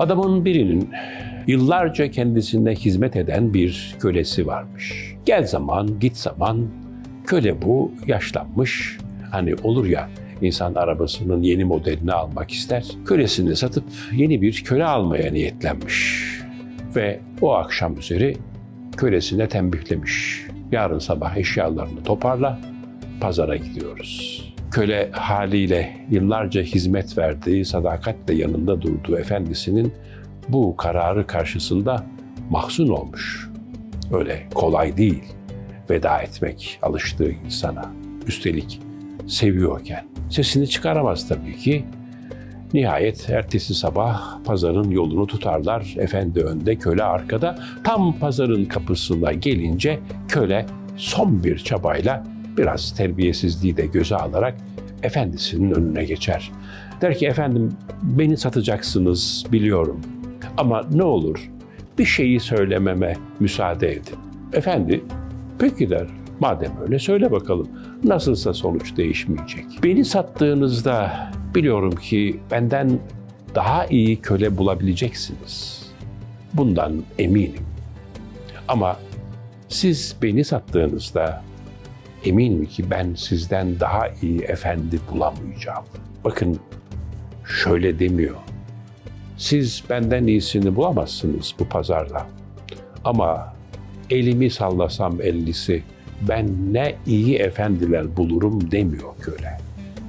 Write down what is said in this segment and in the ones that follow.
Adamın birinin yıllarca kendisine hizmet eden bir kölesi varmış. Gel zaman, git zaman köle bu yaşlanmış. Hani olur ya insan arabasının yeni modelini almak ister. Kölesini satıp yeni bir köle almaya niyetlenmiş. Ve o akşam üzeri kölesine tembihlemiş. Yarın sabah eşyalarını toparla, pazara gidiyoruz. Köle haliyle yıllarca hizmet verdiği, sadakatle yanında durduğu efendisinin bu kararı karşısında mahzun olmuş. Öyle kolay değil veda etmek alıştığı insana. Üstelik seviyorken. Sesini çıkaramaz tabii ki. Nihayet ertesi sabah pazarın yolunu tutarlar. Efendi önde, köle arkada. Tam pazarın kapısına gelince köle son bir çabayla biraz terbiyesizliği de göze alarak efendisinin önüne geçer. Der ki efendim beni satacaksınız biliyorum ama ne olur bir şeyi söylememe müsaade edin. Efendi peki der madem öyle söyle bakalım nasılsa sonuç değişmeyecek. Beni sattığınızda biliyorum ki benden daha iyi köle bulabileceksiniz. Bundan eminim. Ama siz beni sattığınızda eminim ki ben sizden daha iyi efendi bulamayacağım. Bakın şöyle demiyor. Siz benden iyisini bulamazsınız bu pazarda. Ama elimi sallasam ellisi ben ne iyi efendiler bulurum demiyor köle.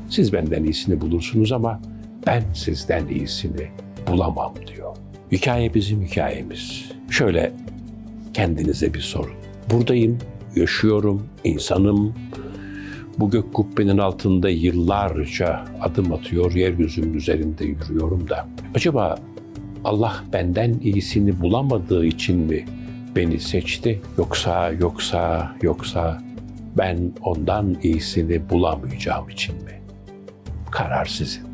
Siz benden iyisini bulursunuz ama ben sizden iyisini bulamam diyor. Hikaye bizim hikayemiz. Şöyle kendinize bir sorun. Buradayım, yaşıyorum, insanım. Bu gök kubbenin altında yıllarca adım atıyor, yeryüzünün üzerinde yürüyorum da. Acaba Allah benden iyisini bulamadığı için mi beni seçti? Yoksa, yoksa, yoksa ben ondan iyisini bulamayacağım için mi? Karar sizin.